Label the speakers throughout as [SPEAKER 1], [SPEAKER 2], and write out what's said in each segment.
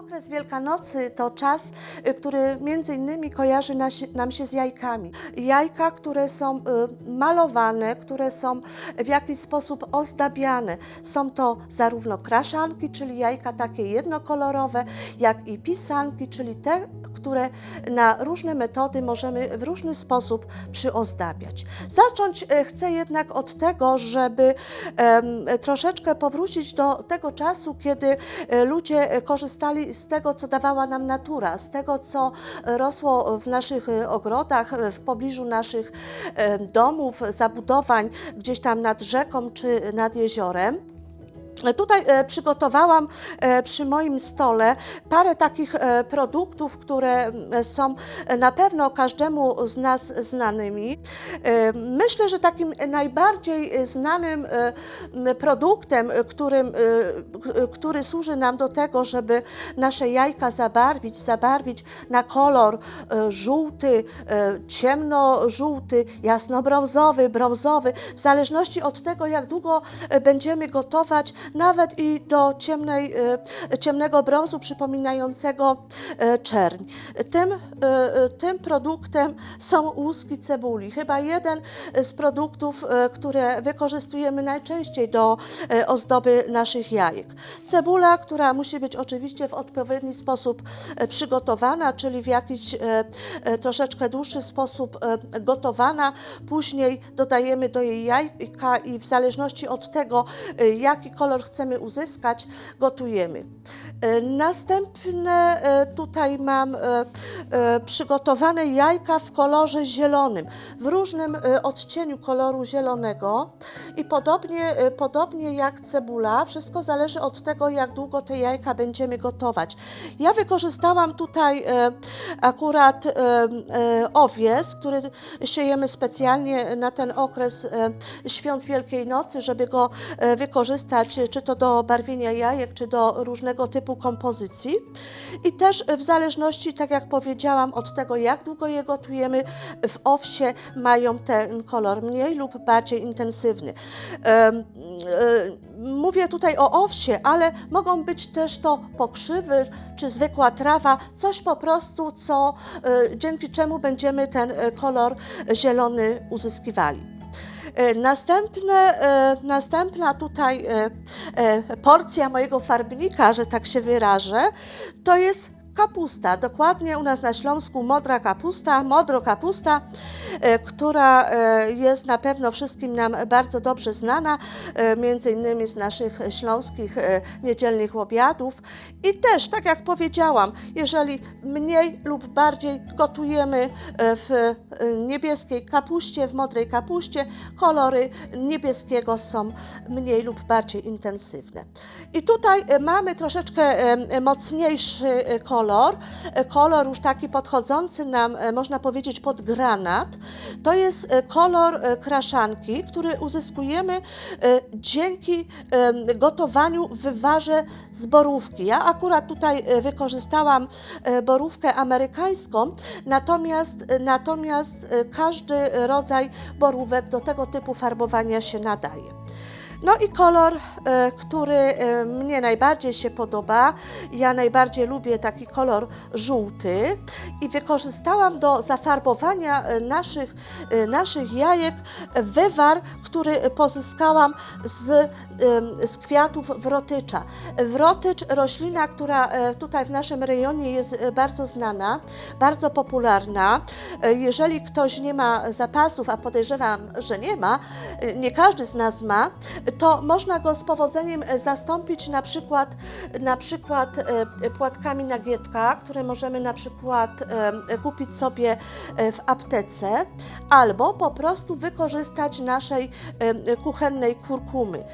[SPEAKER 1] Okres Wielkanocy to czas, y, który między innymi kojarzy nam się z jajkami. Jajka, które są y, malowane, które są w jakiś sposób ozdabiane. Są to zarówno kraszanki, czyli jajka takie jednokolorowe, jak i pisanki, czyli te, które na różne metody możemy w różny sposób przyozdabiać. Zacząć e, chcę jednak od tego, żeby troszeczkę powrócić do tego czasu, kiedy ludzie korzystali z tego, co dawała nam natura, z tego, co rosło w naszych e, ogrodach, e, w pobliżu naszych e, domów, zabudowań, gdzieś tam nad rzeką czy nad jeziorem. Tutaj e, przygotowałam e, przy moim stole parę takich e, produktów, które są na pewno każdemu z nas znanymi. Myślę, że takim najbardziej znanym produktem, którym, który służy nam do tego, żeby nasze jajka zabarwić, zabarwić na kolor żółty, ciemnożółty, jasnobrązowy, brązowy, w zależności od tego, jak długo będziemy gotować, nawet i do ciemnej, e, ciemnego brązu przypominającego e, czerń. Tym, e, tym produktem są łuski cebuli. Chyba jeden z produktów, które wykorzystujemy najczęściej do ozdoby naszych jajek. Cebula, która musi być oczywiście w odpowiedni sposób przygotowana, czyli w jakiś troszeczkę dłuższy sposób gotowana. Później dodajemy do jej jajka i w zależności od tego, jaki kolor chcemy uzyskać, gotujemy. E, Następne e, tutaj mam e, przygotowane jajka w kolorze zielonym, w różnym odcieniu koloru zielonego i podobnie, podobnie jak cebula, wszystko zależy od tego, jak długo te jajka będziemy gotować. Ja wykorzystałam tutaj akurat owies, który siejemy specjalnie na ten okres świąt Wielkiej Nocy, żeby go wykorzystać czy to do barwienia jajek, czy do różnego typu kompozycji. I też w zależności, tak jak powiedziałam, od tego, jak długo je gotujemy, w owsie mają ten kolor mniej lub bardziej intensywny. E, Mówię tutaj o owsie, ale mogą być też to pokrzywy czy zwykła trawa, coś po prostu, co, e, dzięki czemu będziemy ten e, kolor zielony uzyskiwali. E, Następne, e, następna tutaj e, porcja mojego farbnika, że tak się wyrażę, to jest kapusta. Dokładnie u nas na Śląsku modra kapusta, modro kapusta, e, która e, jest na pewno wszystkim nam bardzo dobrze znana, e, między innymi z naszych śląskich niedzielnych obiadów. I też, tak jak powiedziałam, jeżeli mniej lub bardziej gotujemy w niebieskiej kapuście, w modrej kapuście, kolory niebieskiego są mniej lub bardziej intensywne. I tutaj mamy troszeczkę mocniejszy e, kolor, e, kolor już taki podchodzący nam, e, można powiedzieć, pod granat. To jest e, kolor kraszanki, który uzyskujemy dzięki gotowaniu w wywarze z borówki. Ja akurat tutaj wykorzystałam borówkę amerykańską, natomiast, natomiast każdy rodzaj borówek do tego typu farbowania się nadaje. No i kolor, e, który e, mnie najbardziej się podoba, ja najbardziej lubię taki kolor żółty i wykorzystałam do zafarbowania e, naszych, naszych jajek wywar, który pozyskałam z, z kwiatów wrotycza. Wrotycz, roślina, która tutaj w naszym rejonie jest bardzo znana, bardzo popularna. Jeżeli ktoś nie ma zapasów, a podejrzewam, że nie ma, nie każdy z nas ma, to można go z powodzeniem e, zastąpić na przykład, na przykład e, płatkami nagietka, które możemy na przykład e, kupić sobie w aptece, albo po prostu wykorzystać naszej kuchennej kurkumy.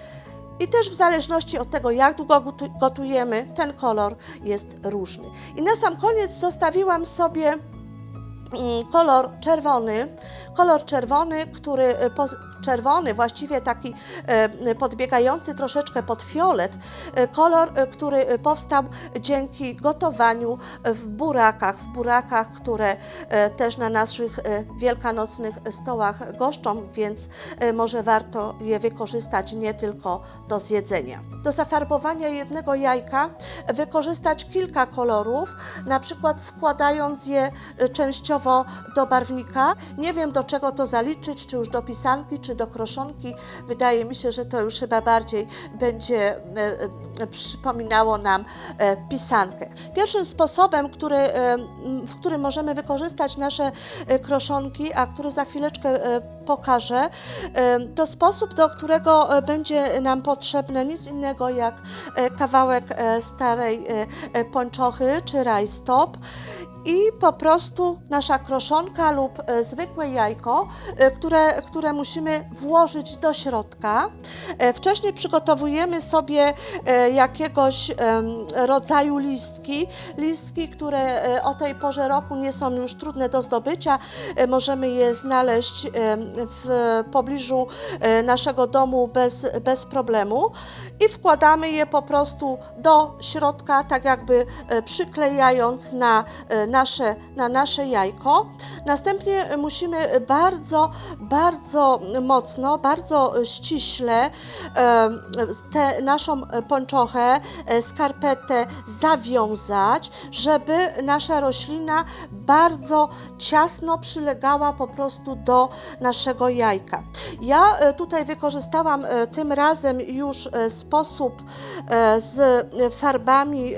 [SPEAKER 1] I też w zależności od tego, jak długo gotu- gotujemy, ten kolor jest różny. I na sam koniec zostawiłam sobie mm, kolor czerwony, kolor czerwony, który, czerwony, właściwie taki e, podbiegający troszeczkę pod fiolet, e, kolor, e, który powstał dzięki gotowaniu w burakach, w burakach, które też na naszych wielkanocnych stołach goszczą, więc może warto je wykorzystać nie tylko do zjedzenia. Do zafarbowania jednego jajka wykorzystać kilka kolorów, na przykład wkładając je częściowo do barwnika. Nie wiem do czego to zaliczyć, czy już do pisanki, czy do kroszonki. Wydaje mi się, że to już chyba bardziej będzie e, e, przypominało nam e, pisankę. Pierwszym sposobem, który, w którym możemy wykorzystać nasze kroszonki, a który za chwileczkę pokażę, to sposób, do którego będzie nam potrzebne nic innego jak kawałek starej pończochy czy rajstop i po prostu nasza kroszonka lub e, zwykłe jajko, e, które, które musimy włożyć do środka. E, Wcześniej przygotowujemy sobie jakiegoś rodzaju listki, listki, które o tej porze roku nie są już trudne do zdobycia. Możemy je znaleźć w pobliżu naszego domu bez, bez problemu i wkładamy je po prostu do środka, tak jakby przyklejając na e, nasze, na nasze jajko. Następnie musimy bardzo, bardzo mocno, bardzo ściśle tę naszą pończochę, e, skarpetę zawiązać, żeby nasza roślina bardzo ciasno przylegała po prostu do naszego jajka. Ja e, tutaj wykorzystałam e, tym razem już sposób z farbami,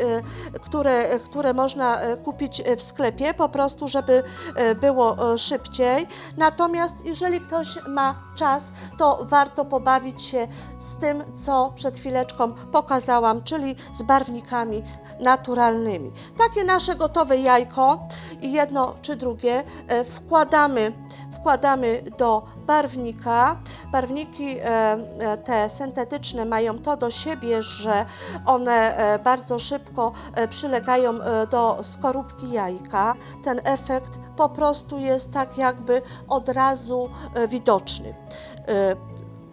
[SPEAKER 1] które, które można kupić w sklepie, po prostu, żeby e, było e, szybciej. Natomiast jeżeli ktoś ma czas, to warto pobawić się z tym, co przed chwileczką pokazałam, czyli z barwnikami naturalnymi. Takie nasze gotowe jajko, jedno czy drugie, e, wkładamy wkładamy do barwnika. Barwniki e, e, te syntetyczne mają to do siebie, że one e, bardzo szybko przylegają do skorupki jajka. Ten efekt po prostu jest tak jakby od razu widoczny.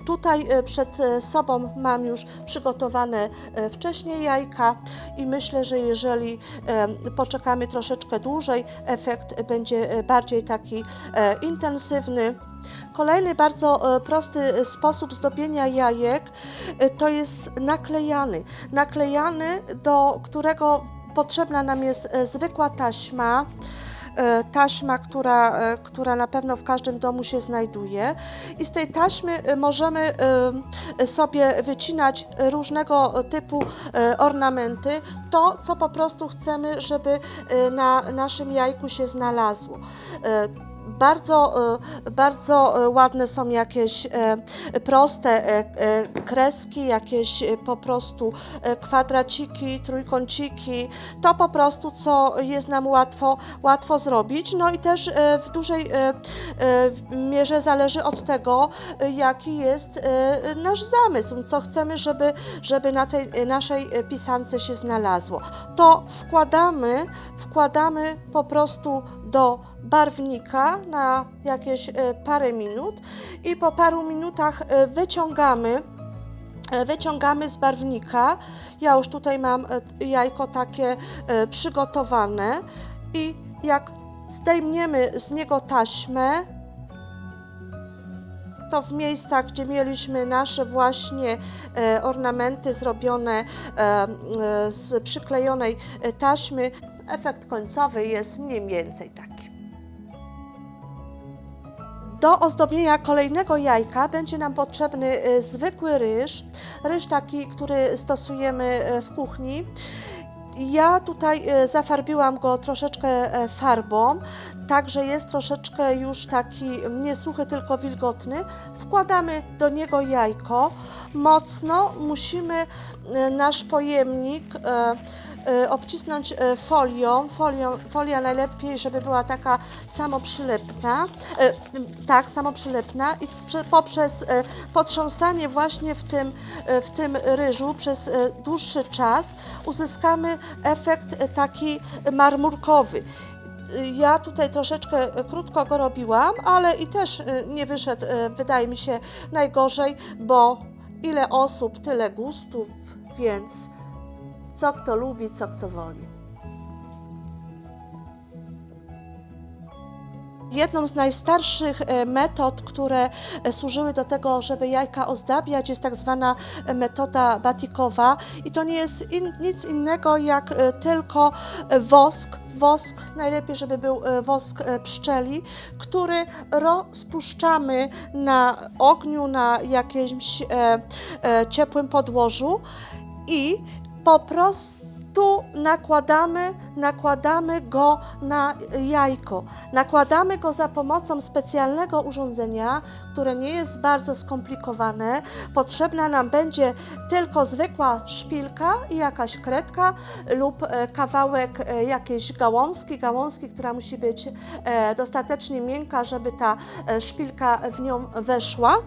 [SPEAKER 1] Tutaj e, przed e, sobą mam już przygotowane e, wcześniej jajka i myślę, że jeżeli poczekamy troszeczkę dłużej, efekt będzie bardziej taki intensywny. Kolejny bardzo prosty sposób zdobienia jajek to jest naklejany. Naklejany, do którego potrzebna nam jest zwykła taśma taśma, która, e, która na pewno w każdym domu się znajduje. I z tej taśmy e, możemy e, sobie wycinać różnego typu e, ornamenty, to co po prostu chcemy, żeby e, na naszym jajku się znalazło. Bardzo, e, bardzo e, ładne są jakieś e, proste kreski, jakieś po prostu kwadraciki, trójkąciki. To po prostu, co jest nam łatwo, łatwo zrobić. No i też w dużej mierze zależy od tego, jaki jest nasz zamysł, co chcemy, żeby, żeby na tej naszej pisance się znalazło. To wkładamy, wkładamy po prostu do barwnika na jakieś e, parę minut i po paru minutach e, wyciągamy e, wyciągamy z barwnika. Ja już tutaj mam jajko takie przygotowane i jak zdejmiemy z niego taśmę, to w miejscach, gdzie mieliśmy nasze właśnie ornamenty zrobione z przyklejonej taśmy, efekt końcowy jest mniej więcej taki. Do ozdobienia kolejnego jajka będzie nam potrzebny e, zwykły ryż, ryż taki, który stosujemy e, w kuchni. Ja tutaj e, zafarbiłam go troszeczkę e, farbą, także jest troszeczkę już taki nie suchy, tylko wilgotny. Wkładamy do niego jajko. Mocno musimy nasz pojemnik e, obcisnąć e, folią, folią, folia najlepiej, żeby była taka samoprzylepna, e, tak, samoprzylepna i prze, poprzez potrząsanie właśnie w tym, w tym ryżu przez dłuższy czas uzyskamy efekt taki marmurkowy. Ja tutaj troszeczkę krótko go robiłam, ale i też y, nie wyszedł, y, wydaje mi się, najgorzej, bo ile osób, tyle gustów, więc co kto lubi, co kto woli. Jedną z najstarszych e, metod, które e, służyły do tego, żeby jajka ozdabiać, jest tak zwana e, metoda batikowa i to nie jest in, nic innego jak tylko wosk, wosk, najlepiej, żeby był wosk pszczeli, który rozpuszczamy na ogniu, na jakimś ciepłym podłożu i po prostu nakładamy, nakładamy go na jajko. Nakładamy go za pomocą specjalnego urządzenia, które nie jest bardzo skomplikowane. Potrzebna nam będzie tylko zwykła szpilka i jakaś kredka lub e, kawałek e, jakiejś gałązki, gałązki, która musi być e, dostatecznie miękka, żeby ta szpilka w nią weszła.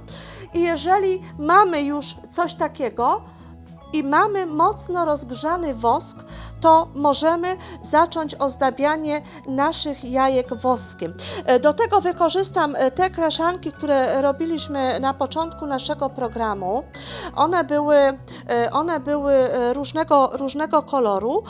[SPEAKER 1] I jeżeli mamy już coś takiego, i mamy mocno rozgrzany wosk, to możemy zacząć ozdabianie naszych jajek woskiem. E, Do tego wykorzystam e, te kraszanki, które robiliśmy na początku naszego programu. One były, e, one były różnego, różnego koloru.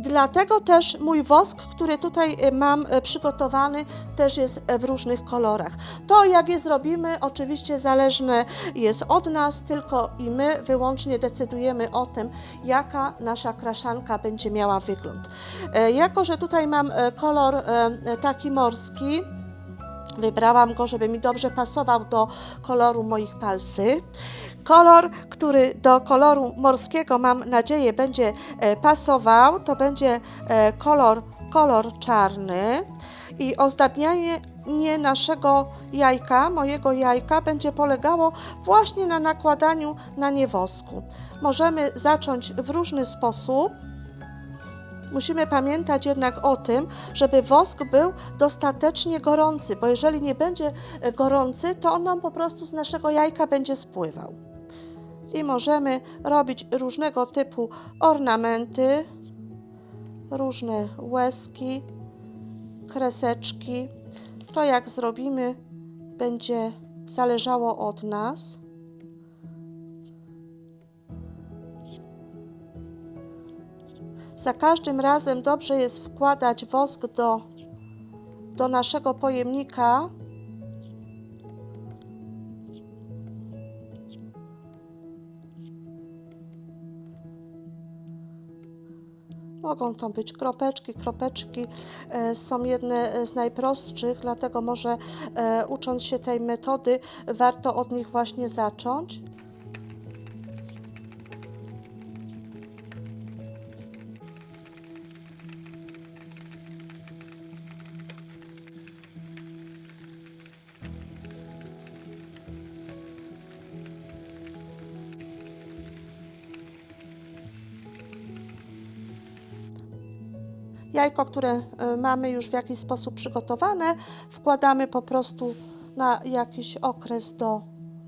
[SPEAKER 1] Dlatego też mój wosk, który tutaj e, mam e, przygotowany, też jest e, w różnych kolorach. To, jak je zrobimy, oczywiście zależne jest od nas, tylko i my wyłącznie decydujemy o tym, jaka nasza kraszanka będzie miała wygląd. Jako, że tutaj mam kolor taki morski, Wybrałam go, żeby mi dobrze pasował do koloru moich palcy. Kolor, który do koloru morskiego mam nadzieję będzie e, pasował, to będzie e, kolor, kolor czarny i ozdabianie nie naszego jajka, mojego jajka, będzie polegało właśnie na nakładaniu na nie wosku. Możemy zacząć w różny sposób. Musimy pamiętać jednak o tym, żeby wosk był dostatecznie gorący, bo jeżeli nie będzie e, gorący, to on nam po prostu z naszego jajka będzie spływał. I możemy robić różnego typu ornamenty, różne łezki, kreseczki. To jak zrobimy, będzie zależało od nas. Za każdym razem dobrze jest wkładać wosk do, do naszego pojemnika. Mogą to być kropeczki. Kropeczki e, są jedne z najprostszych, dlatego może e, ucząc się tej metody, warto od nich właśnie zacząć. Jajko, które e, mamy już w jakiś sposób przygotowane, wkładamy po prostu na jakiś okres do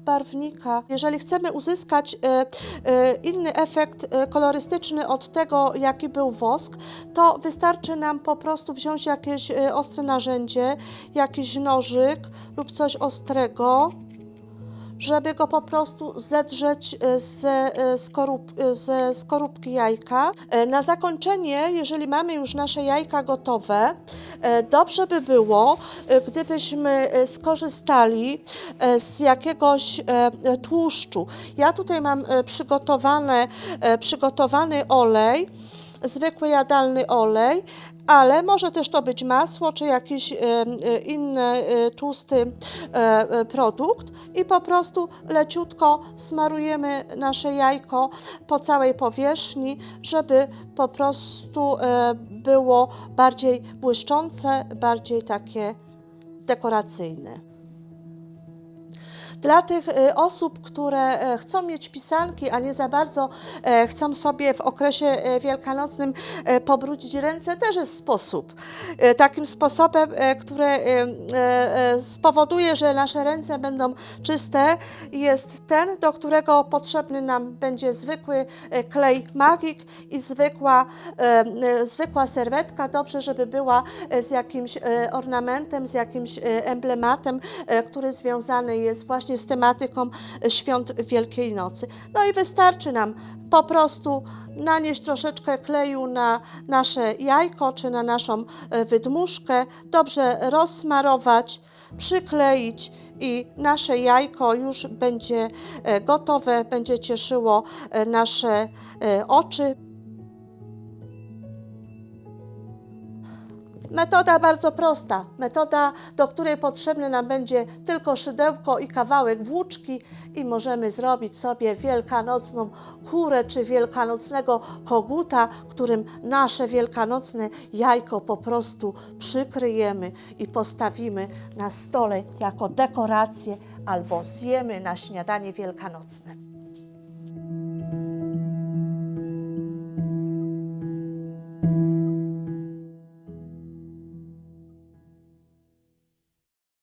[SPEAKER 1] barwnika. Jeżeli chcemy uzyskać e, e, inny efekt kolorystyczny od tego, jaki był wosk, to wystarczy nam po prostu wziąć jakieś ostre narzędzie, jakiś nożyk lub coś ostrego, żeby go po prostu zedrzeć e, ze, e, skorup, e, ze skorupki jajka. E, Na zakończenie, jeżeli mamy już nasze jajka gotowe, e, dobrze by było, e, gdybyśmy e, skorzystali e, z jakiegoś e, e, tłuszczu. Ja tutaj mam e, e, przygotowany olej, zwykły jadalny olej, ale może też to być masło czy jakiś e, inny e, tłusty e, produkt i po prostu leciutko smarujemy nasze jajko po całej powierzchni, żeby po prostu było bardziej błyszczące, bardziej takie dekoracyjne. Dla tych e, osób, które e, chcą mieć pisanki, a nie za bardzo e, chcą sobie w okresie e, wielkanocnym pobrudzić ręce, też jest sposób. Takim sposobem, który spowoduje, że nasze ręce będą czyste, jest ten, do którego potrzebny nam będzie zwykły klej magik i zwykła, zwykła serwetka. Dobrze, żeby była z jakimś ornamentem, z jakimś emblematem, który związany jest właśnie z tematyką e, świąt Wielkiej Nocy. No i wystarczy nam po prostu nanieść troszeczkę kleju na nasze jajko czy na naszą e, wydmuszkę, dobrze rozsmarować, przykleić i nasze jajko już będzie e, gotowe, będzie cieszyło nasze oczy. Metoda bardzo prosta. Metoda, do której potrzebne nam będzie tylko szydełko i kawałek włóczki i możemy zrobić sobie wielkanocną kurę czy wielkanocnego koguta, którym nasze wielkanocne jajko po prostu przykryjemy i postawimy na stole jako dekorację albo zjemy na śniadanie wielkanocne.